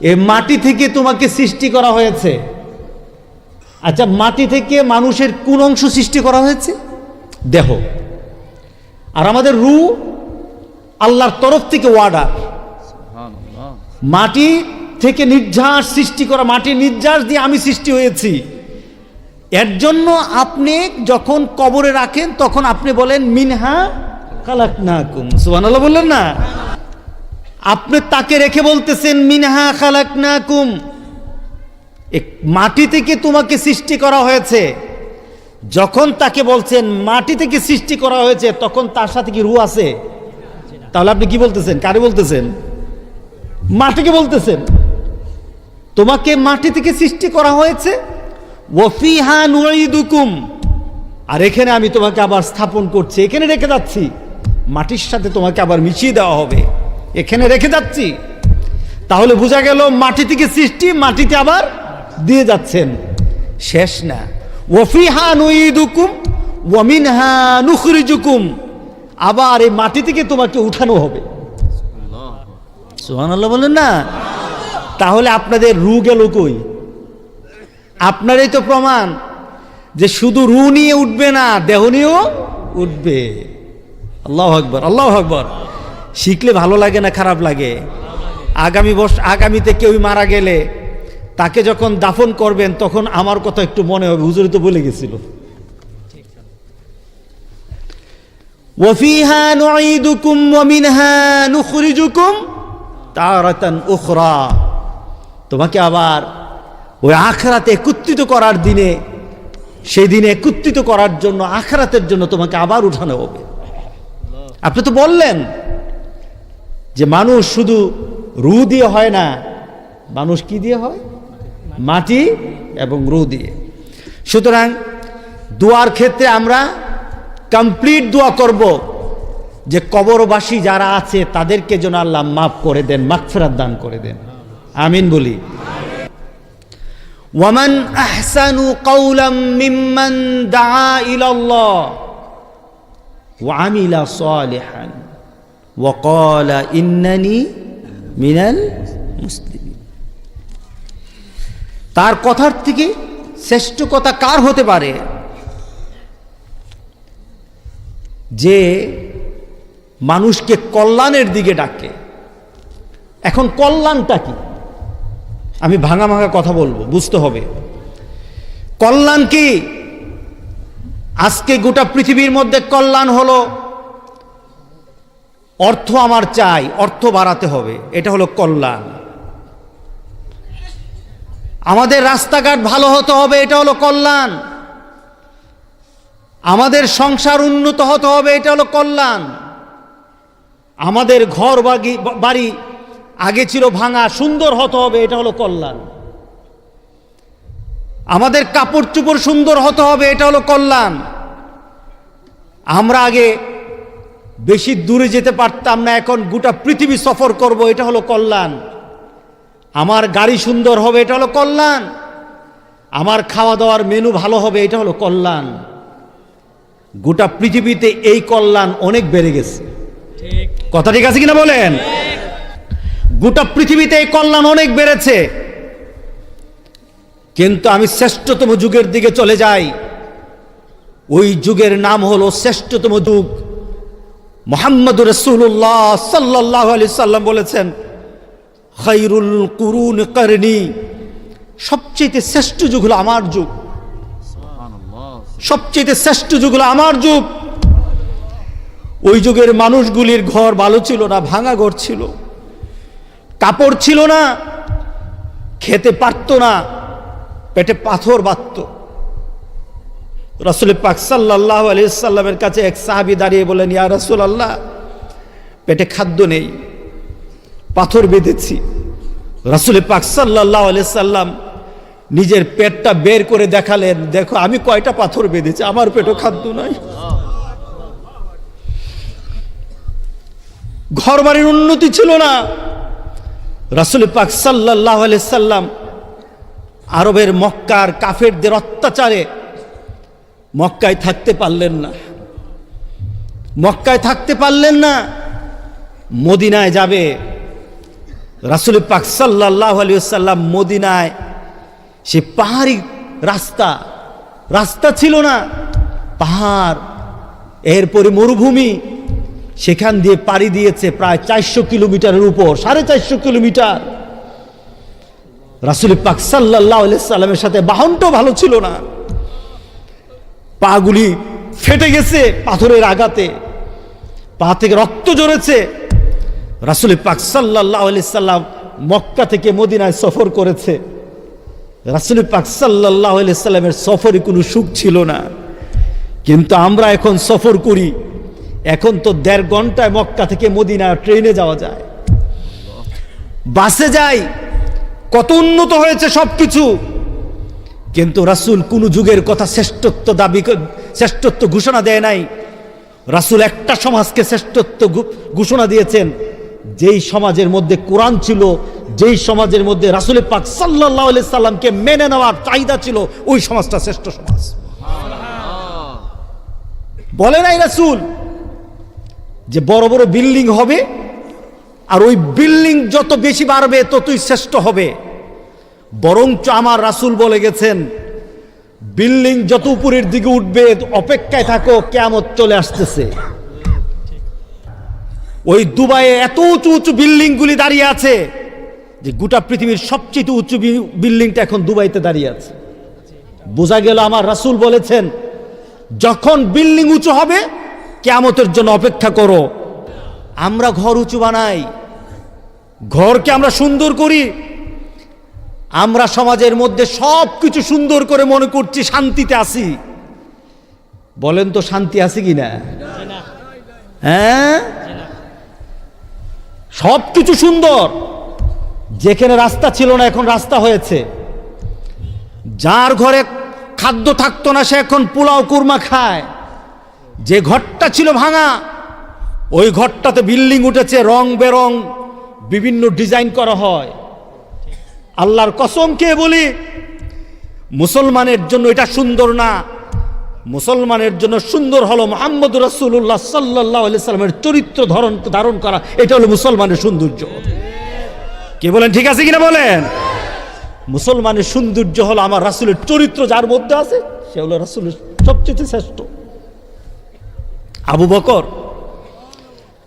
এ মাটি থেকে তোমাকে সৃষ্টি করা হয়েছে। আচ্ছা মাটি থেকে মানুষের কোন অংশ সৃষ্টি করা হয়েছে? দেহ। আর আমাদের রু আল্লাহর তরফ থেকে ওয়ার্ডার মাটি থেকে নির্যাস সৃষ্টি করা মাটির নির্যাস দিয়ে আমি সৃষ্টি হয়েছি। এর জন্য আপনি যখন কবরে রাখেন তখন আপনি বলেন মিনহা কালাক না কুম সুবহানাল্লাহ বললেন না? আপনি তাকে রেখে বলতেছেন, মিনহা খালাক না কুম মাটি থেকে তোমাকে সৃষ্টি করা হয়েছে। যখন তাকে বলছেন, মাটি থেকে সৃষ্টি করা হয়েছে, তখন তার সাথে কি রু আছে? তাহলে আপনি কি বলতেছেন? কারে বলতেছেন? মাটিকে বলতেছেন। তোমাকে মাটি থেকে সৃষ্টি করা হয়েছে? আর এখানে আমি তোমাকে আবার স্থাপন করছি, এখানে রেখে যাচ্ছি। মাটির সাথে তোমাকে আবার মিশিয়ে দেওয়া হবে। এখানে রেখে যাচ্ছি। তাহলে বোঝা গেল মাটি থেকে সৃষ্টি, মাটিতে আবার দিয়ে যাচ্ছেন। শেষ না। ওয়ফিহা নুইদুকুম ওয়ামিনহা নুখরিজুকুম। আবার এই মাটি থেকে তোমাকে উঠানো হবে। বলেন না? তাহলে আপনাদের রু গেল কই? আপনারই তো প্রমাণ যে শুধু রু নিয়ে উঠবে না, দেহ নিয়েও উঠবে। আল্লাহ আকবর আল্লাহ আকবর। শিখলে ভালো লাগে না খারাপ লাগে? আগামী বর্ষ, আগামীতে কেউ মারা গেলে তাকে যখন দাফন করবেন, তখন আমার কথা একটু মনে হবে। হুজুরি তো বলে গেছিল। উখরা। তোমাকে আবার ওই আখরাতে একত্রিত করার দিনে, সেই দিনে একত্রিত করার জন্য, আখরাতের জন্য তোমাকে আবার উঠানো হবে। আপনি তো বললেন যে মানুষ শুধু রু দিয়ে হয় না, মানুষ কি দিয়ে হয়? মাটি এবং রু দিয়ে। সুতরাং দোয়ার ক্ষেত্রে আমরা কমপ্লিট দোয়া করব যে কবরবাসী যারা আছে, তাদেরকে যেন আল্লাহ মাফ করে দেন, মাগফিরাত দান করে দেন। আমিন বলি। ওয়ামান আহসানু কওলাম মিম্মান দাআ ইলাল্লাহ ওয়া আমিলা সালিহান। ক্বালা ইন্নানি মিনাল তার কথার থেকে শ্রেষ্ঠ কথা কার হতে পারে? যে মানুষকে কল্যাণের দিকে ডাকে। এখন কল্যাণটা কি? আমি ভাঙা ভাঙা কথা বলব, বুঝতে হবে। কল্যাণ কি? আজকে গোটা পৃথিবীর মধ্যে কল্যাণ হলো অর্থ আমার চাই, অর্থ বাড়াতে হবে। এটা হলো কল্যাণ। আমাদের রাস্তাঘাট ভালো হতে হবে, এটা হলো কল্যাণ। আমাদের সংসার উন্নত হতে হবে, এটা হলো কল্যাণ। আমাদের ঘর বাড়ি আগে ছিল ভাঙা, সুন্দর হতে হবে, এটা হলো কল্যাণ। আমাদের কাপড় চুপড় সুন্দর হতে হবে, এটা হলো কল্যাণ। আমরা আগে বেশি দূরে যেতে পারতাম না, এখন গোটা পৃথিবী সফর করব, এটা হলো কল্যাণ। আমার গাড়ি সুন্দর হবে, এটা হলো কল্যাণ। আমার খাওয়া দাওয়ার মেনু ভালো হবে, এটা হলো কল্যাণ। গোটা পৃথিবীতে এই কল্যাণ অনেক বেড়ে গেছে। কথা ঠিক আছে কিনা বলেন? গোটা পৃথিবীতে এই কল্যাণ অনেক বেড়েছে। কিন্তু আমি শ্রেষ্ঠতম যুগের দিকে চলে যাই। ওই যুগের নাম হলো শ্রেষ্ঠতম যুগ। মোহাম্মদ রসুল্লাহ সাল্লাহ আলি সাল্লাম বলেছেন খৈরুল কুরুন করনি সবচেয়ে শ্রেষ্ঠ যুগ হলো আমার যুগ। সবচেয়ে শ্রেষ্ঠ যুগ হলো আমার যুগ। ওই যুগের মানুষগুলির ঘর ভালো ছিল না, ভাঙা ঘর ছিল। কাপড় ছিল না, খেতে পারত না, পেটে পাথর বাঁধত। রসুল পাক সাল্লাহ আলিয়াল্লামের কাছে এক সাহাবি দাঁড়িয়ে বলেন ইয়া রসুল আল্লাহ পেটে খাদ্য নেই, পাথর বেঁধেছি। রসুল পাক সাল্লাহ আলিয়াল্লাম নিজের পেটটা বের করে দেখালেন, দেখো, আমি কয়টা পাথর বেঁধেছি, আমার পেটও খাদ্য নাই ঘর বাড়ির উন্নতি ছিল না। রাসুল পাক সাল্লাহ সাল্লাম আরবের মক্কার কাফেরদের অত্যাচারে মক্কায় থাকতে পারলেন না। মক্কায় থাকতে পারলেন না, মদিনায় যাবে। রাসুল পাক সাল্লাহ আলিয়াল্লাম মদিনায়, সে পাহাড়ি রাস্তা রাস্তা ছিল না, পাহাড়, এরপরে মরুভূমি, সেখান দিয়ে পাড়ি দিয়েছে প্রায় চারশো কিলোমিটারের উপর, সাড়ে চারশো কিলোমিটার। রাসুল পাক সাল্লাহ সাল্লামের সাথে বাহনটাও ভালো ছিল না। পাগুলি ফেটে গেছে পাথরের আঘাতে। পা থেকে রক্ত জড়েছে রাসুল পাক সাল্লাহ সাল্লাম মক্কা থেকে মদিনায় সফর করেছে। রাসুল পাক সাল্লাহ সাল্লামের সফরে কোনো সুখ ছিল না। কিন্তু আমরা এখন সফর করি। এখন তো দেড় ঘন্টায় মক্কা থেকে মদিনা ট্রেনে যাওয়া যায়। বাসে যাই। কত উন্নত হয়েছে সব কিছু কিন্তু রাসুল কোন যুগের কথা শ্রেষ্ঠত্ব দাবি শ্রেষ্ঠত্ব ঘোষণা দেয় নাই। রাসুল একটা সমাজকে শ্রেষ্ঠত্ব ঘোষণা দিয়েছেন, যেই সমাজের মধ্যে কোরআন ছিল, যেই সমাজের মধ্যে রাসুল পাক সাল্লাহ সাল্লামকে মেনে নেওয়ার চাহিদা ছিল, ওই সমাজটা শ্রেষ্ঠ সমাজ। বলে নাই রাসুল যে বড় বড় বিল্ডিং হবে, আর ওই বিল্ডিং যত বেশি বাড়বে ততই শ্রেষ্ঠ হবে। বরঞ্চ আমার রাসুল বলে গেছেন, বিল্ডিং যত উপরের দিকে উঠবে, অপেক্ষায় থাকো কেমত চলে আসতেছে। ওই দুবাইয়ে এত উঁচু উঁচু বিল্ডিংগুলি দাঁড়িয়ে আছে যে গোটা পৃথিবীর সবচেয়ে উঁচু বিল্ডিংটা এখন দুবাইতে দাঁড়িয়ে আছে। বোঝা গেল আমার রাসুল বলেছেন, যখন বিল্ডিং উঁচু হবে, কেয়ামতের জন্য অপেক্ষা করো। আমরা ঘর উঁচু বানাই, ঘরকে আমরা সুন্দর করি আমরা সমাজের মধ্যে সব কিছু সুন্দর করে মনে করছি, শান্তিতে আছি। বলেন তো শান্তি আছে কি না? হ্যাঁ? সব কিছু সুন্দর। যেখানে রাস্তা ছিল না, এখন রাস্তা হয়েছে। যার ঘরে খাদ্য থাকতো না, সে এখন পোলাও, কুরমা খায়। যে ঘরটা ছিল ভাঙা, ওই ঘরটাতে বিল্ডিং উঠেছে, রং বেরং বিভিন্ন ডিজাইন করা হয়। আল্লাহর কসম কে বলি, মুসলমানের জন্য এটা সুন্দর না। মুসলমানের জন্য সুন্দর হলো মোহাম্মদ রসুল্লাহ সাল্লাহ সাল্লামের চরিত্র ধরন ধারণ করা। এটা হলো মুসলমানের সৌন্দর্য। কে বলেন, ঠিক আছে কিনা বলেন? মুসলমানের সৌন্দর্য হলো আমার রাসুলের চরিত্র, যার মধ্যে আছে, সে হলো রাসুলের সবচেয়ে শ্রেষ্ঠ। আবু বকর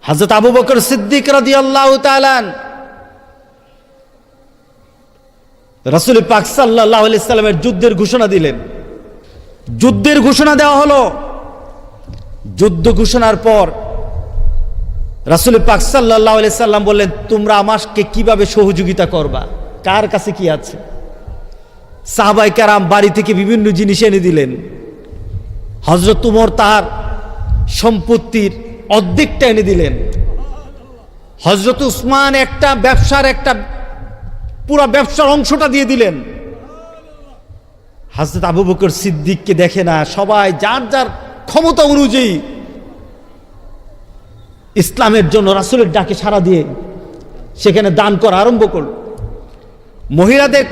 হজরত আবু বকর সিদ্দিক রাদি আল্লাহ তালান রাসুল পাক সাল্লাহ সাল্লামের যুদ্ধের ঘোষণা দিলেন। যুদ্ধের ঘোষণা দেওয়া হলো। যুদ্ধ ঘোষণার পর রাসুল পাক সাল্লাহ সাল্লাম বললেন, তোমরা আমাকে কীভাবে সহযোগিতা করবা? কার কাছে কি আছে? সাহাবাই কারাম বাড়ি থেকে বিভিন্ন জিনিস এনে দিলেন। হজরত উমর তার সম্পত্তির অর্ধেকটা এনে দিলেন। হজরত উসমান একটা ব্যবসার একটা পুরো ব্যবসার অংশটা দিয়ে দিলেন। হজরত আবু বকর সিদ্দিককে দেখে না, সবাই যার যার ক্ষমতা অনুযায়ী ইসলামের জন্য রাসুলের ডাকে সাড়া দিয়ে সেখানে দান করা আরম্ভ করল। মহিলাদের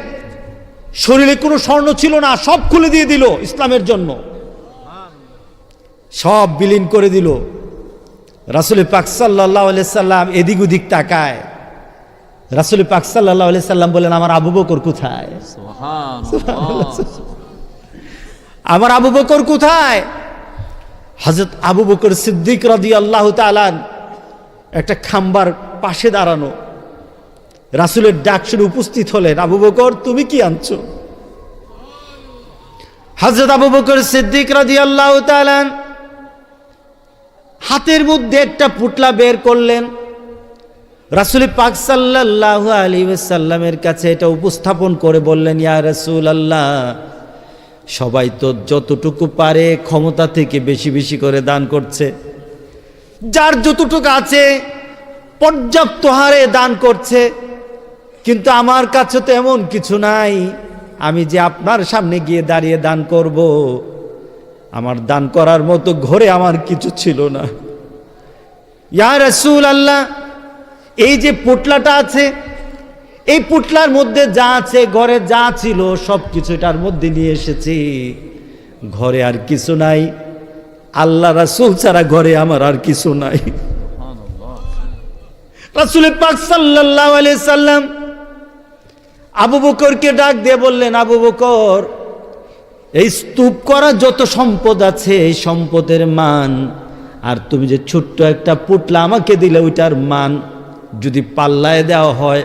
শরীরে কোনো স্বর্ণ ছিল না, সব খুলে দিয়ে দিল ইসলামের জন্য। সব বিলীন করে দিল। রাসুল পাক সাল্লাহ সাল্লাম এদিক ওদিক তাকায়। রাসুল পাক সাল্লাহ সাল্লাম বলেন আমার আবু বকর কোথায়? আমার আবু বকর কোথায়? হজরত আবু বকর সিদ্দিক রদি আল্লাহ তালান একটা খাম্বার পাশে দাঁড়ানো। রাসুলের ডাক শুনে উপস্থিত হলেন আবু বকর তুমি কি আনছো? হজরত আবু বকর সিদ্দিক রদি আল্লাহ হাতের মধ্যে একটা পুটলা বের করলেন। রাসুল পাক সাল্লাহ আলী সাল্লামের কাছে এটা উপস্থাপন করে বললেন, ইয়া রসুল আল্লাহ সবাই তো যতটুকু পারে ক্ষমতা থেকে বেশি বেশি করে দান করছে। যার যতটুকু আছে পর্যাপ্ত হারে দান করছে। কিন্তু আমার কাছে তো এমন কিছু নাই, আমি যে আপনার সামনে গিয়ে দাঁড়িয়ে দান করব। আমার দান করার মতো ঘরে আমার কিছু ছিল না। ইয়া রসুল আল্লাহ এই যে পুটলাটা আছে, এই পুটলার মধ্যে যা আছে, ঘরে যা ছিল সব কিছু এটার মধ্যে নিয়ে এসেছি। ঘরে আর কিছু নাই। আল্লাহ রাসুল ছাড়া ঘরে আমার আর কিছু নাই। রাসুল পাক আলাইহি সাল্লাম আবু বকরকে ডাক দিয়ে বললেন, আবু বকর, এই স্তূপ করা যত সম্পদ আছে, এই সম্পদের মান, আর তুমি যে ছোট্ট একটা পুটলা আমাকে দিলে, ওইটার মান যদি পাল্লায় দেওয়া হয়